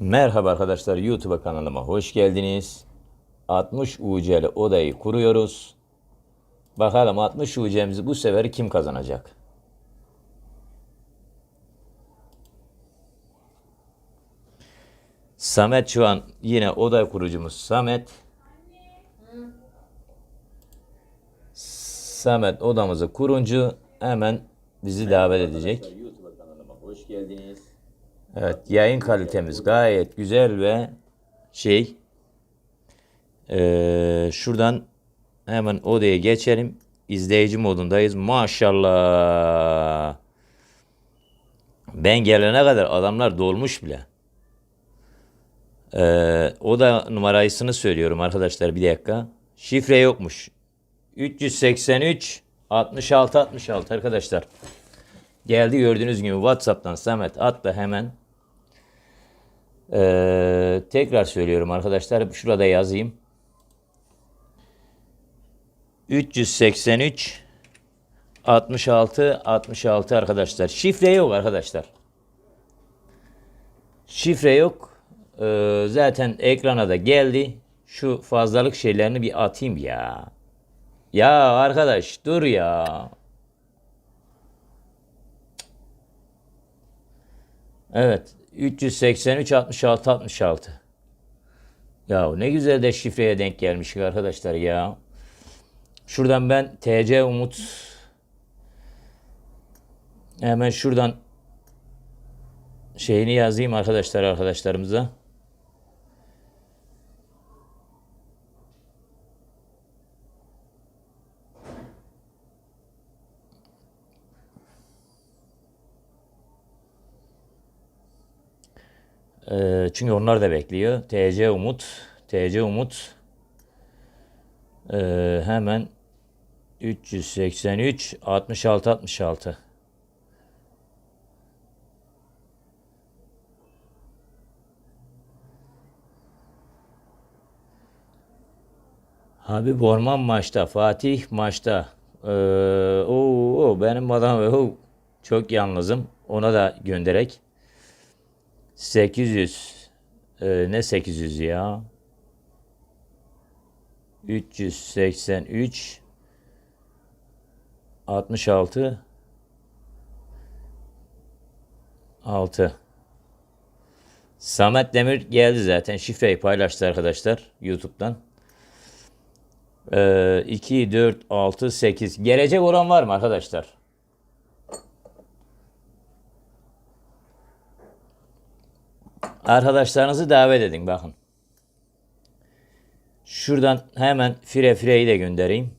Merhaba arkadaşlar YouTube kanalıma hoş geldiniz. 60 UC'li odayı kuruyoruz. Bakalım 60 UC'mizi bu sefer kim kazanacak? Samet şu an yine oda kurucumuz Samet. Samet odamızı kuruncu hemen bizi davet edecek. YouTube kanalıma hoş geldiniz. Evet, yayın kalitemiz gayet güzel ve şey eee, şuradan hemen odaya geçelim. İzleyici modundayız. Maşallah. Ben gelene kadar adamlar dolmuş bile. Eee oda numarasını söylüyorum arkadaşlar bir dakika. Şifre yokmuş. 383 66 66 arkadaşlar. Geldi gördüğünüz gibi WhatsApp'tan Samet atla hemen. Ee, tekrar söylüyorum arkadaşlar. Şurada yazayım. 383 66 66 arkadaşlar. Şifre yok arkadaşlar. Şifre yok. Ee, zaten ekrana da geldi. Şu fazlalık şeylerini bir atayım ya. Ya arkadaş dur ya. Evet. 383 66 66. Ya ne güzel de şifreye denk gelmiş arkadaşlar ya. Şuradan ben TC Umut hemen şuradan şeyini yazayım arkadaşlar arkadaşlarımıza. Ee, çünkü onlar da bekliyor. TC Umut. TC Umut. Ee, hemen 383 66 66. Habib Orman maçta, Fatih maçta. Ee, oo, benim adam oo, çok yalnızım. Ona da gönderek. 800 e, ne 800 ya? 383 66 6 Samet Demir geldi zaten. Şifreyi paylaştı arkadaşlar YouTube'dan. Ee, 2, 4, 6, 8. Gelecek olan var mı arkadaşlar? Arkadaşlarınızı davet edin bakın. Şuradan hemen fire fireyi de göndereyim.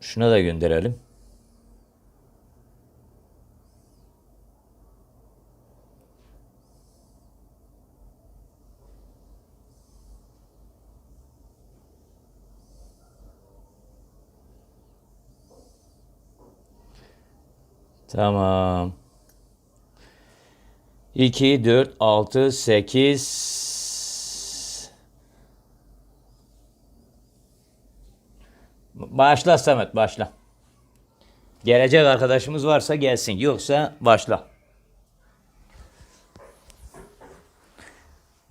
Şuna da gönderelim. Tamam. 2, 4, 6, 8. Başla Samet başla. Gelecek arkadaşımız varsa gelsin. Yoksa başla.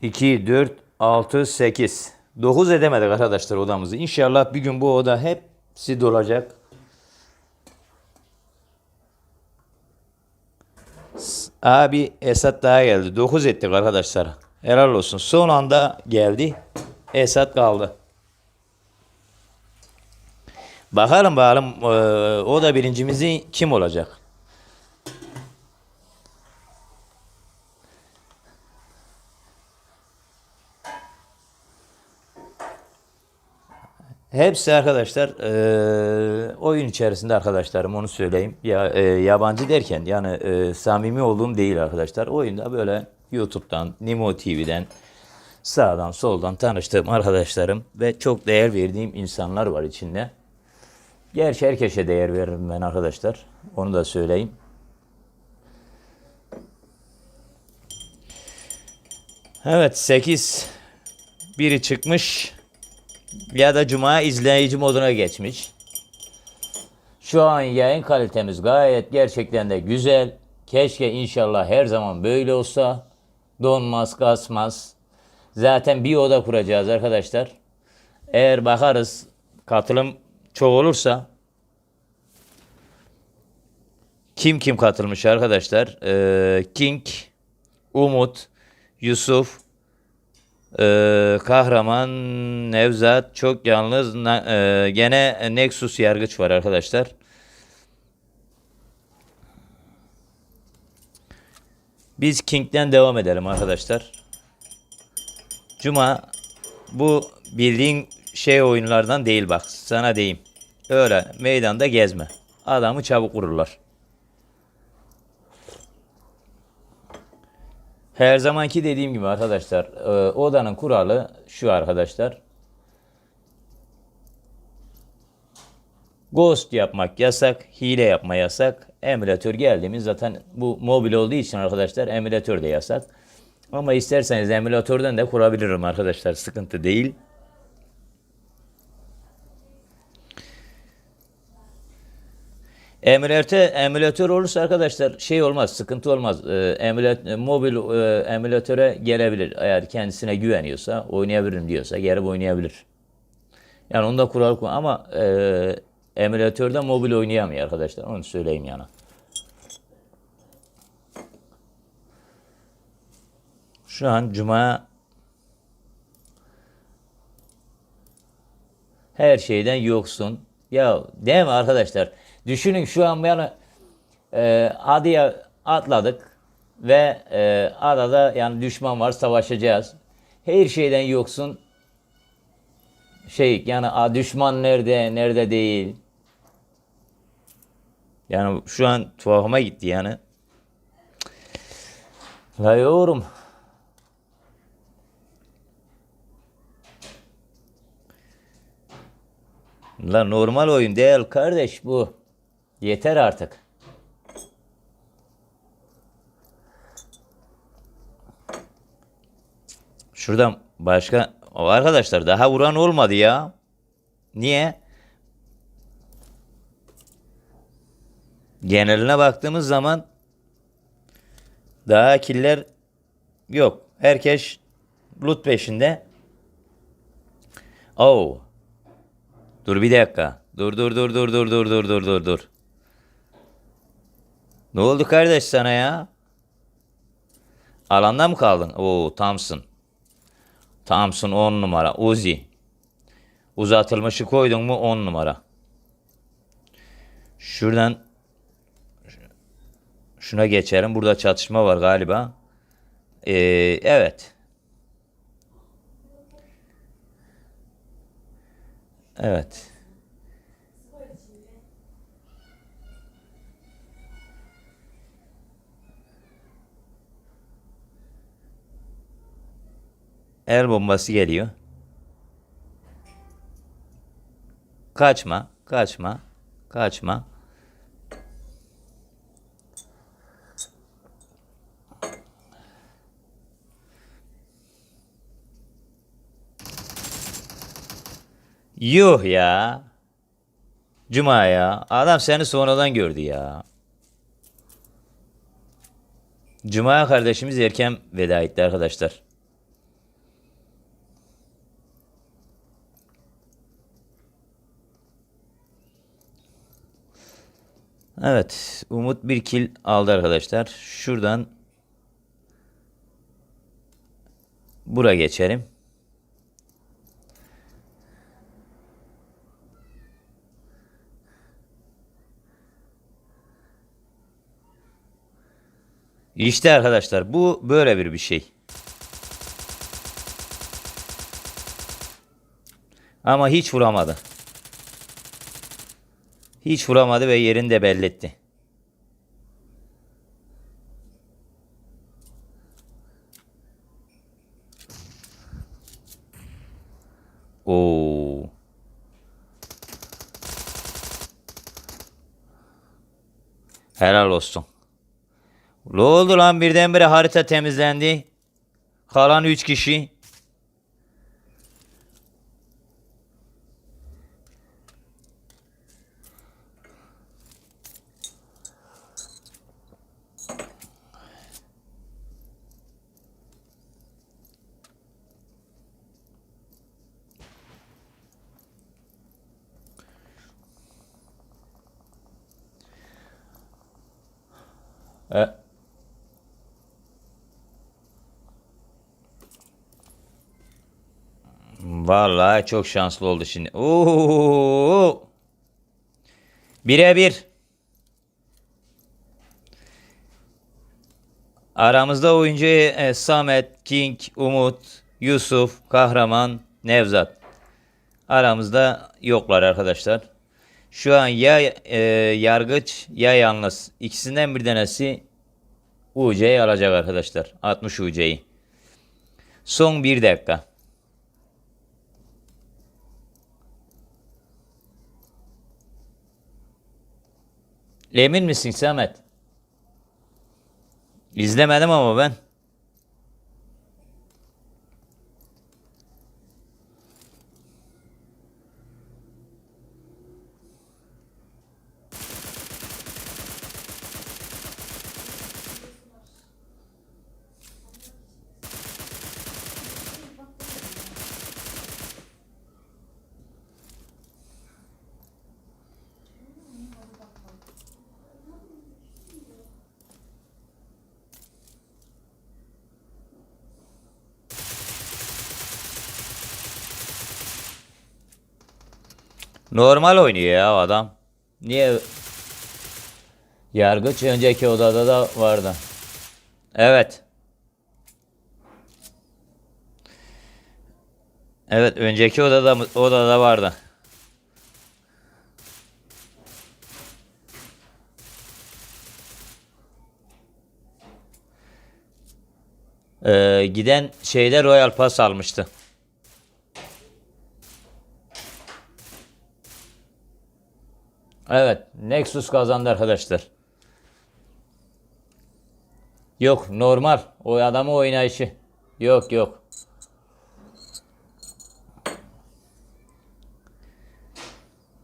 2, 4, 6, 8. 9 edemedik arkadaşlar odamızı. İnşallah bir gün bu oda hepsi dolacak. Abi Esat daha geldi. 9 ettik arkadaşlar. Helal olsun. Son anda geldi. Esat kaldı. Bakalım bakalım eee, o da birincimizi kim olacak? Hepsi arkadaşlar e, oyun içerisinde arkadaşlarım onu söyleyeyim. Ya e, yabancı derken yani e, samimi olduğum değil arkadaşlar. Oyunda böyle YouTube'dan, Nimo TV'den, sağdan soldan tanıştığım arkadaşlarım ve çok değer verdiğim insanlar var içinde. Gerçi herkese değer veririm ben arkadaşlar. Onu da söyleyeyim. Evet 8 biri çıkmış ya da cuma izleyici moduna geçmiş. Şu an yayın kalitemiz gayet gerçekten de güzel. Keşke inşallah her zaman böyle olsa. Donmaz, kasmaz. Zaten bir oda kuracağız arkadaşlar. Eğer bakarız katılım çok olursa kim kim katılmış arkadaşlar? Ee, King, Umut, Yusuf, ee, Kahraman, Nevzat, çok yalnız. Ee, gene Nexus Yargıç var arkadaşlar. Biz King'den devam edelim arkadaşlar. Cuma bu bildiğin şey oyunlardan değil bak sana diyeyim. Öyle meydanda gezme. Adamı çabuk vururlar. Her zamanki dediğim gibi arkadaşlar e, odanın kuralı şu arkadaşlar. Ghost yapmak yasak, hile yapma yasak. Emülatör geldiğimiz zaten bu mobil olduğu için arkadaşlar emülatör de yasak. Ama isterseniz emülatörden de kurabilirim arkadaşlar. Sıkıntı değil. Emülatör, emülatör olursa arkadaşlar şey olmaz, sıkıntı olmaz. Ee, emülat, mobil e, emülatöre gelebilir. Eğer kendisine güveniyorsa, oynayabilirim diyorsa gelip oynayabilir. Yani onda kural ama e, emülatörde mobil oynayamıyor arkadaşlar. Onu söyleyeyim yani. Şu an cuma her şeyden yoksun. Ya değil mi arkadaşlar? Düşünün şu an yani e, adaya atladık ve e, adada yani düşman var savaşacağız. Her şeyden yoksun. Şey yani a, düşman nerede nerede değil. Yani şu an tuhafıma gitti yani. La yorum. La normal oyun değil kardeş bu. Yeter artık. Şuradan başka arkadaşlar daha vuran olmadı ya. Niye? Geneline baktığımız zaman daha killer yok. Herkes loot peşinde. Oh. Dur bir dakika. Dur dur dur dur dur dur dur dur dur dur. Ne oldu kardeş sana ya? Alanda mı kaldın? Oo Thompson. Thompson 10 numara. Uzi. Uzatılmışı koydun mu 10 numara. Şuradan şuna geçelim. Burada çatışma var galiba. Ee, evet. Evet. El bombası geliyor. Kaçma, kaçma, kaçma. Yuh ya. Cuma ya. Adam seni sonradan gördü ya. Cuma kardeşimiz erken veda etti arkadaşlar. Evet. Umut bir kill aldı arkadaşlar. Şuradan bura geçelim. İşte arkadaşlar bu böyle bir bir şey. Ama hiç vuramadı. Hiç vuramadı ve yerini de belletti. Oo. Helal olsun. Ne oldu lan birdenbire harita temizlendi? Kalan 3 kişi. E, Vallahi çok şanslı oldu şimdi. Oo! Birebir. Aramızda oyuncu e, Samet, King, Umut, Yusuf, Kahraman, Nevzat. Aramızda yoklar arkadaşlar. Şu an ya e, yargıç ya yalnız. İkisinden bir tanesi UC'yi alacak arkadaşlar. 60 UC'yi. Son bir dakika. Emin misin Samet? İzlemedim ama ben. Normal oynuyor ya adam. Niye? Yargıç önceki odada da vardı. Evet. Evet önceki odada odada vardı. Ee, giden şeyde Royal Pass almıştı. Evet, Nexus kazandı arkadaşlar. Yok, normal. O adamın oynayışı. Yok, yok.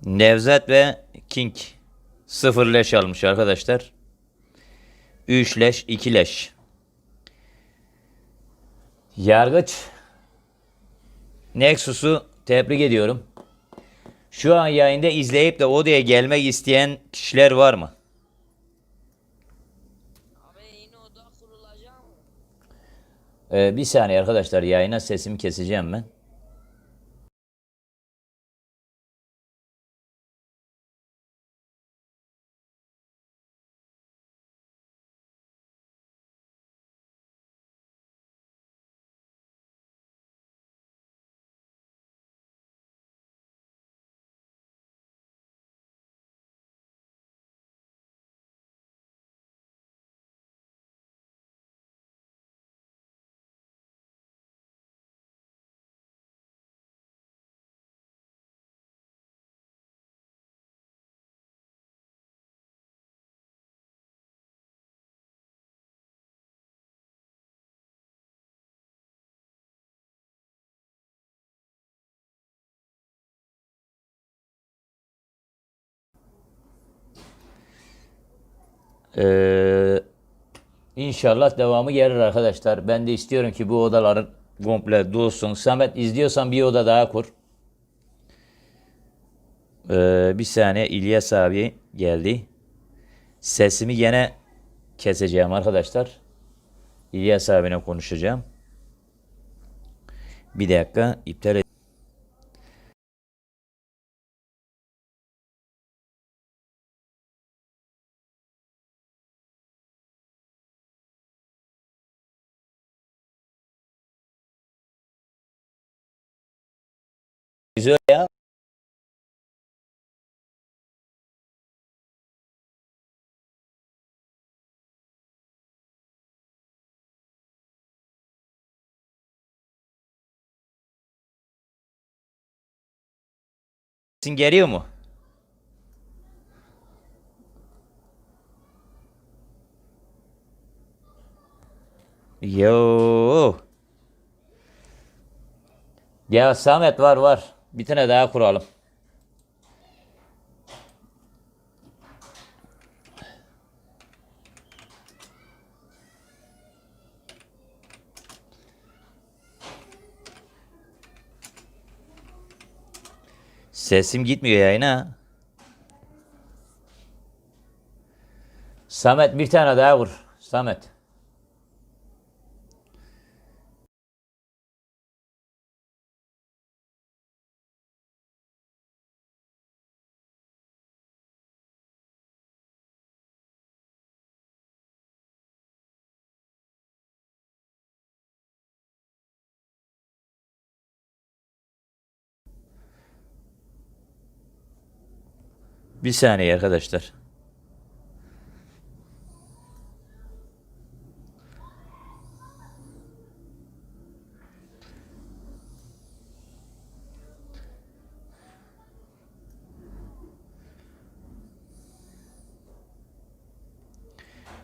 Nevzat ve King sıfır leş almış arkadaşlar. 3 leş, 2 leş. Yargıç Nexus'u tebrik ediyorum. Şu an yayında izleyip de odaya gelmek isteyen kişiler var mı? Ee, bir saniye arkadaşlar yayına sesimi keseceğim ben. Ee, inşallah devamı gelir arkadaşlar. Ben de istiyorum ki bu odaların komple dolsun. Samet izliyorsan bir oda daha kur. Ee, bir saniye İlyas abi geldi. Sesimi gene keseceğim arkadaşlar. İlyas abine konuşacağım. Bir dakika iptal et. Güzel ya. Sesin geliyor mu? Yo. Ya Samet var var. Bir tane daha kuralım. Sesim gitmiyor yayına. Samet bir tane daha vur. Samet. Bir saniye arkadaşlar.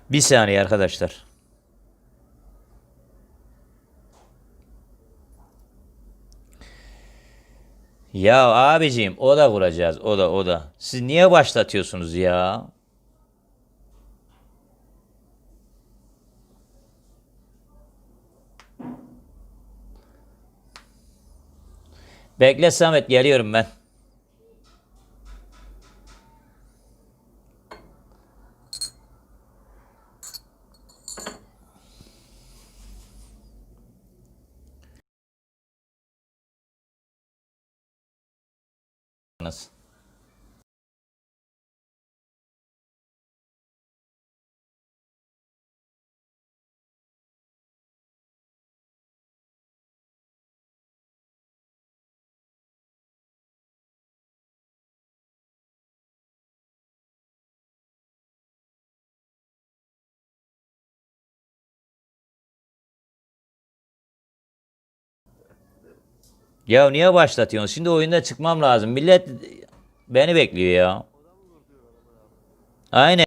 Bir saniye arkadaşlar. Ya abiciğim o da vuracağız o da o da. Siz niye başlatıyorsunuz ya? Bekle Samet geliyorum ben. darkness. Ya niye başlatıyorsun? Şimdi oyunda çıkmam lazım. Millet beni bekliyor ya. Aynen.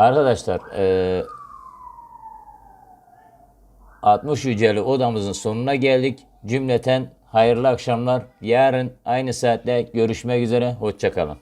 Arkadaşlar eee 60 Yüceli odamızın sonuna geldik. Cümleten hayırlı akşamlar. Yarın aynı saatte görüşmek üzere. Hoşçakalın.